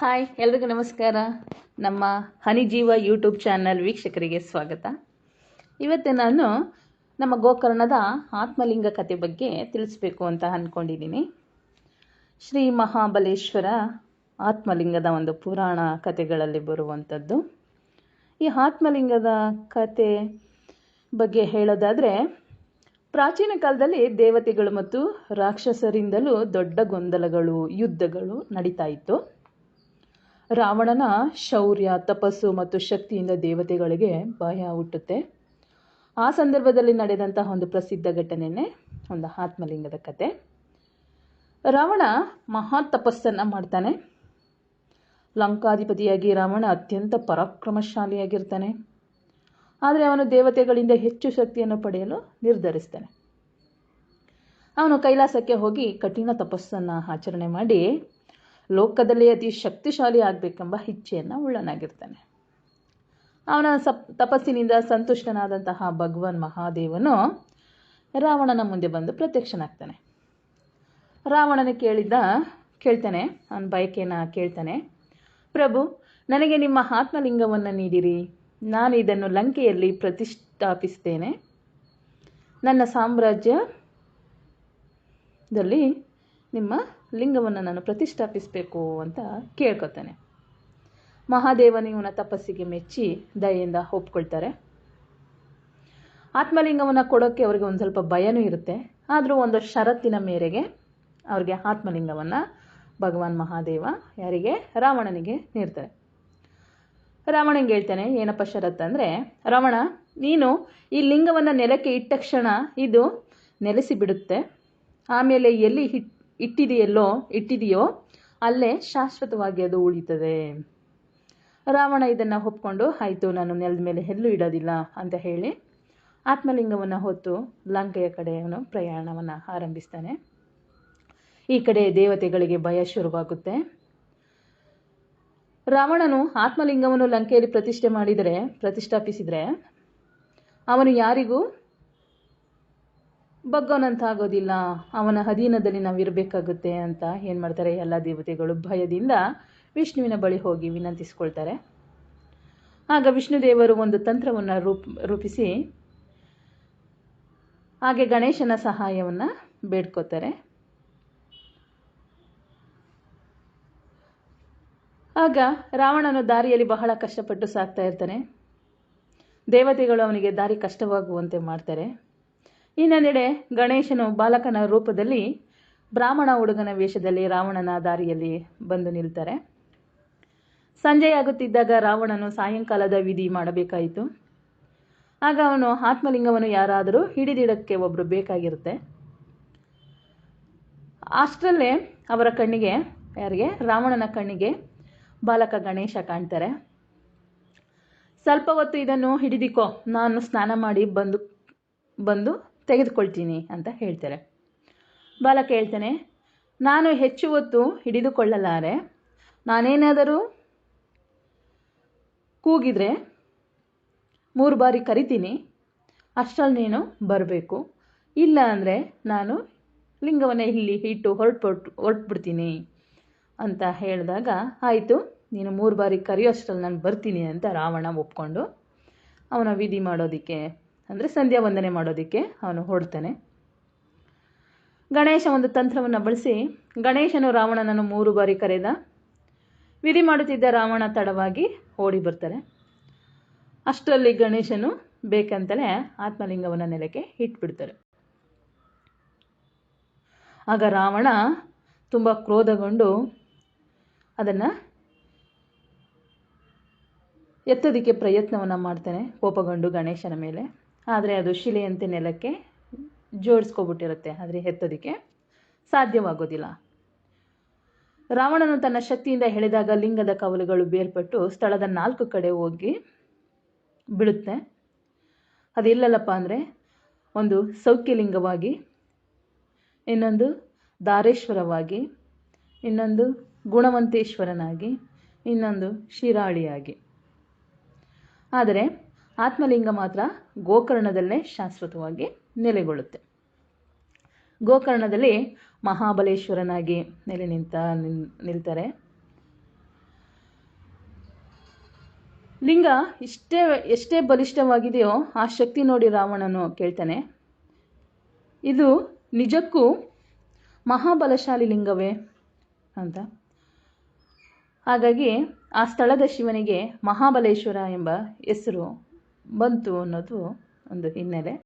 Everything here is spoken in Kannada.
ಹಾಯ್, ಎಲ್ರಿಗೂ ನಮಸ್ಕಾರ. ನಮ್ಮ ಹನಿಜೀವ ಯೂಟ್ಯೂಬ್ ಚಾನಲ್ ವೀಕ್ಷಕರಿಗೆ ಸ್ವಾಗತ. ಇವತ್ತು ನಾನು ನಮ್ಮ ಗೋಕರ್ಣದ ಆತ್ಮಲಿಂಗ ಕತೆ ಬಗ್ಗೆ ತಿಳಿಸ್ಬೇಕು ಅಂತ ಅಂದ್ಕೊಂಡಿದ್ದೀನಿ ಶ್ರೀ ಮಹಾಬಲೇಶ್ವರ ಆತ್ಮಲಿಂಗದ ಒಂದು ಪುರಾಣ ಕಥೆಗಳಲ್ಲಿ ಬರುವಂಥದ್ದು. ಈ ಆತ್ಮಲಿಂಗದ ಕತೆ ಬಗ್ಗೆ ಹೇಳೋದಾದರೆ, ಪ್ರಾಚೀನ ಕಾಲದಲ್ಲಿ ದೇವತೆಗಳು ಮತ್ತು ರಾಕ್ಷಸರಿಂದಲೂ ದೊಡ್ಡ ಗೊಂದಲಗಳು, ಯುದ್ಧಗಳು ನಡೀತಾ ಇತ್ತು. ರಾವಣನ ಶೌರ್ಯ, ತಪಸ್ಸು ಮತ್ತು ಶಕ್ತಿಯಿಂದ ದೇವತೆಗಳಿಗೆ ಭಯ ಹುಟ್ಟುತ್ತೆ. ಆ ಸಂದರ್ಭದಲ್ಲಿ ನಡೆದಂತಹ ಒಂದು ಪ್ರಸಿದ್ಧ ಘಟನೆಯೇ ಒಂದು ಆತ್ಮಲಿಂಗದ ಕತೆ. ರಾವಣ ಮಹಾ ತಪಸ್ಸನ್ನು ಮಾಡ್ತಾನೆ. ಲಂಕಾಧಿಪತಿಯಾಗಿ ರಾವಣ ಅತ್ಯಂತ ಪರಾಕ್ರಮಶಾಲಿಯಾಗಿರ್ತಾನೆ. ಆದರೆ ಅವನು ದೇವತೆಗಳಿಂದ ಹೆಚ್ಚು ಶಕ್ತಿಯನ್ನು ಪಡೆಯಲು ನಿರ್ಧರಿಸ್ತಾನೆ. ಅವನು ಕೈಲಾಸಕ್ಕೆ ಹೋಗಿ ಕಠಿಣ ತಪಸ್ಸನ್ನು ಆಚರಣೆ ಮಾಡಿ ಲೋಕದಲ್ಲಿ ಅತಿ ಶಕ್ತಿಶಾಲಿ ಆಗಬೇಕೆಂಬ ಇಚ್ಛೆಯನ್ನು ಉಳ್ಳನಾಗಿರ್ತಾನೆ ಅವನ ಸಪ್, ತಪಸ್ಸಿನಿಂದ ಸಂತುಷ್ಟನಾದಂತಹ ಭಗವಾನ್ ಮಹಾದೇವನು ರಾವಣನ ಮುಂದೆ ಬಂದು ಪ್ರತ್ಯಕ್ಷನಾಗ್ತಾನೆ. ರಾವಣನ ಕೇಳಿದ್ದ, ಕೇಳ್ತಾನೆ, ಅವನ ಬಯಕೆನ ಕೇಳ್ತಾನೆ, ಪ್ರಭು, ನನಗೆ ನಿಮ್ಮ ಆತ್ಮಲಿಂಗವನ್ನು ನೀಡಿರಿ. ನಾನು ಇದನ್ನು ಲಂಕೆಯಲ್ಲಿ ಪ್ರತಿಷ್ಠಾಪಿಸ್ತೇನೆ. ನನ್ನ ಸಾಮ್ರಾಜ್ಯದಲ್ಲಿ ನಿಮ್ಮ ಲಿಂಗವನ್ನು ನಾನು ಪ್ರತಿಷ್ಠಾಪಿಸಬೇಕು ಅಂತ ಕೇಳ್ಕೊತಾನೆ ಮಹಾದೇವನ ಇವನ ತಪಸ್ಸಿಗೆ ಮೆಚ್ಚಿ ದಯೆಯಿಂದ ಒಪ್ಕೊಳ್ತಾರೆ. ಆತ್ಮಲಿಂಗವನ್ನು ಕೊಡೋಕ್ಕೆ ಅವ್ರಿಗೆ ಒಂದು ಸ್ವಲ್ಪ ಭಯನೂ ಇರುತ್ತೆ. ಆದರೂ ಒಂದು ಷರತ್ತಿನ ಮೇರೆಗೆ ಅವ್ರಿಗೆ ಆತ್ಮಲಿಂಗವನ್ನು ಭಗವಾನ್ ಮಹಾದೇವ ಯಾರಿಗೆ? ರಾವಣನಿಗೆ ನೀಡ್ತಾರೆ. ರಾವಣಂಗೆ ಹೇಳ್ತಾನೆ, ಏನಪ್ಪ ಶರತ್ ಅಂದರೆ, ರಾವಣ, ನೀನು ಈ ಲಿಂಗವನ್ನು ನೆಲಕ್ಕೆ ಇಟ್ಟ ಕ್ಷಣ ಇದು ನೆಲೆಸಿ ಬಿಡುತ್ತೆ ಆಮೇಲೆ ಎಲ್ಲಿ ಹಿಟ್ ಇಟ್ಟಿದೆಯಲ್ಲೋ, ಇಟ್ಟಿದೆಯೋ, ಅಲ್ಲೇ ಶಾಶ್ವತವಾಗಿ ಅದು ಉಳಿತದೆ. ರಾವಣ ಇದನ್ನು ಒಪ್ಕೊಂಡು, ಆಯಿತು, ನಾನು ನೆಲದ ಮೇಲೆ ಎಲ್ಲೂ ಇಡೋದಿಲ್ಲ ಅಂತ ಹೇಳಿ ಆತ್ಮಲಿಂಗವನ್ನು ಹೊತ್ತು ಲಂಕೆಯ ಕಡೆ ಅವನು ಪ್ರಯಾಣವನ್ನು ಆರಂಭಿಸ್ತಾನೆ. ಈ ಕಡೆ ದೇವತೆಗಳಿಗೆ ಭಯ ಶುರುವಾಗುತ್ತೆ. ರಾವಣನು ಆತ್ಮಲಿಂಗವನ್ನು ಲಂಕೆಯಲ್ಲಿ ಪ್ರತಿಷ್ಠೆ ಮಾಡಿದರೆ, ಪ್ರತಿಷ್ಠಾಪಿಸಿದರೆ, ಅವನು ಯಾರಿಗೂ ಬಗ್ಗೋನಂತಾಗೋದಿಲ್ಲ. ಅವನ ಅಧೀನದಲ್ಲಿ ನಾವು ಇರಬೇಕಾಗುತ್ತೆ ಅಂತ ಏನು ಮಾಡ್ತಾರೆ ಎಲ್ಲ ದೇವತೆಗಳು ಭಯದಿಂದ ವಿಷ್ಣುವಿನ ಬಳಿ ಹೋಗಿ ವಿನಂತಿಸ್ಕೊಳ್ತಾರೆ. ಆಗ ವಿಷ್ಣುದೇವರು ಒಂದು ತಂತ್ರವನ್ನು ರೂಪ್, ರೂಪಿಸಿ ಹಾಗೆ ಗಣೇಶನ ಸಹಾಯವನ್ನು ಬೇಡ್ಕೋತಾರೆ. ಆಗ ರಾವಣನು ದಾರಿಯಲ್ಲಿ ಬಹಳ ಕಷ್ಟಪಟ್ಟು ಸಾಕ್ತಾ ಇರ್ತಾನೆ. ದೇವತೆಗಳು ಅವನಿಗೆ ದಾರಿ ಕಷ್ಟವಾಗುವಂತೆ ಮಾಡ್ತಾರೆ. ಇನ್ನೊಂದೆಡೆ ಗಣೇಶನು ಬಾಲಕನ ರೂಪದಲ್ಲಿ ಬ್ರಾಹ್ಮಣ ಹುಡುಗನ ವೇಷದಲ್ಲಿ ರಾವಣನ ದಾರಿಯಲ್ಲಿ ಬಂದು ನಿಲ್ತಾರೆ. ಸಂಜೆಯಾಗುತ್ತಿದ್ದಾಗ ರಾವಣನು ಸಾಯಂಕಾಲದ ವಿಧಿ ಮಾಡಬೇಕಾಯಿತು. ಆಗ ಅವನು ಆತ್ಮಲಿಂಗವನ್ನು ಯಾರಾದರೂ ಹಿಡಿದಿಡಕ್ಕೆ ಒಬ್ಬರು ಬೇಕಾಗಿರುತ್ತೆ. ಅಷ್ಟರಲ್ಲೇ ಅವರ ಕಣ್ಣಿಗೆ, ಯಾರಿಗೆ? ರಾವಣನ ಕಣ್ಣಿಗೆ ಬಾಲಕ ಗಣೇಶ ಕಾಣ್ತಾರೆ. ಸ್ವಲ್ಪ ಹೊತ್ತು ಇದನ್ನು ಹಿಡಿದಿಕೋ, ನಾನು ಸ್ನಾನ ಮಾಡಿ ಬಂದು ಬಂದು ತೆಗೆದುಕೊಳ್ತೀನಿ ಅಂತ ಹೇಳ್ತಾರೆ. ಬಾಲಕ ಹೇಳ್ತಾನೆ ನಾನು ಹೆಚ್ಚು ಹೊತ್ತು ಹಿಡಿದುಕೊಳ್ಳಲಾರೆ. ನಾನೇನಾದರೂ ಕೂಗಿದರೆ ಮೂರು ಬಾರಿ ಕರಿತೀನಿ. ಅಷ್ಟರಲ್ಲಿ ನೀನು ಬರಬೇಕು. ಇಲ್ಲ ಅಂದರೆ ನಾನು ಲಿಂಗವನ್ನು ಇಲ್ಲಿ ಇಟ್ಟು ಹೊರಟು ಹೊರಟ್ಬಿಡ್ತೀನಿ. ಅಂತ ಹೇಳಿದಾಗ, ಆಯಿತು, ನೀನು ಮೂರು ಬಾರಿ ಕರೆಯೋಷ್ಟರಲ್ಲಿ ನಾನು ಬರ್ತೀನಿ ಅಂತ ರಾವಣ ಒಪ್ಕೊಂಡು ಅವನ ವಿಧಿ ಮಾಡೋದಕ್ಕೆ ಅಂದರೆ ಸಂಧ್ಯಾ ವಂದನೆ ಮಾಡೋದಕ್ಕೆ ಅವನು ಹೊಡ್ತಾನೆ ಗಣೇಶ ಒಂದು ತಂತ್ರವನ್ನು ಬಳಸಿ, ಗಣೇಶನು ರಾವಣನನ್ನು ಮೂರು ಬಾರಿ ಕರೆದ, ವಿಧಿ ಮಾಡುತ್ತಿದ್ದ ರಾವಣ ತಡವಾಗಿ ಓಡಿ ಬರ್ತಾರೆ. ಅಷ್ಟರಲ್ಲಿ ಗಣೇಶನು ಬೇಕಂತಲೇ ಆತ್ಮಲಿಂಗವನ್ನು ನೆಲಕ್ಕೆ ಇಟ್ಬಿಡ್ತಾರೆ. ಆಗ ರಾವಣ ತುಂಬ ಕ್ರೋಧಗೊಂಡು ಅದನ್ನು ಎತ್ತೋದಕ್ಕೆ ಪ್ರಯತ್ನವನ್ನು ಮಾಡ್ತಾನೆ, ಕೋಪಗೊಂಡು ಗಣೇಶನ ಮೇಲೆ. ಆದರೆ ಅದು ಶಿಲೆಯಂತೆ ನೆಲಕ್ಕೆ ಜೋಡಿಸ್ಕೊಬಿಟ್ಟಿರುತ್ತೆ ಆದರೆ ಎತ್ತೋದಕ್ಕೆ ಸಾಧ್ಯವಾಗೋದಿಲ್ಲ. ರಾವಣನು ತನ್ನ ಶಕ್ತಿಯಿಂದ ಹೇಳಿದಾಗ ಲಿಂಗದ ಕವಲುಗಳು ಬೇರ್ಪಟ್ಟು ಸ್ಥಳದ ನಾಲ್ಕು ಕಡೆ ಹೋಗಿ ಬಿಡುತ್ತೆ ಅದೆಲ್ಲಲ್ಲಪ್ಪ ಅಂದರೆ ಒಂದು ಸೌಖ್ಯಲಿಂಗವಾಗಿ, ಇನ್ನೊಂದು ದಾರೇಶ್ವರವಾಗಿ, ಇನ್ನೊಂದು ಗುಣವಂತೇಶ್ವರನಾಗಿ, ಇನ್ನೊಂದು ಶಿರಾಳಿಯಾಗಿ. ಆದರೆ ಆತ್ಮಲಿಂಗ ಮಾತ್ರ ಗೋಕರ್ಣದಲ್ಲೇ ಶಾಶ್ವತವಾಗಿ ನೆಲೆಗೊಳ್ಳುತ್ತೆ. ಗೋಕರ್ಣದಲ್ಲಿ ಮಹಾಬಲೇಶ್ವರನಾಗಿ ನೆಲೆ ನಿಂತ ನಿಲ್, ನಿಲ್ತಾರೆ. ಲಿಂಗ ಇಷ್ಟೇ, ಎಷ್ಟೇ ಬಲಿಷ್ಠವಾಗಿದೆಯೋ ಆ ಶಕ್ತಿ ನೋಡಿ ರಾವಣನು ಕೇಳ್ತಾನೆ. ಇದು ನಿಜಕ್ಕೂ ಮಹಾಬಲಶಾಲಿ ಲಿಂಗವೇ ಅಂತ. ಹಾಗಾಗಿ ಆ ಸ್ಥಳದ ಶಿವನಿಗೆ ಮಹಾಬಲೇಶ್ವರ ಎಂಬ ಹೆಸರು ಬಂತು ಅನ್ನೋದು ಒಂದು ಹಿನ್ನೆಲೆ.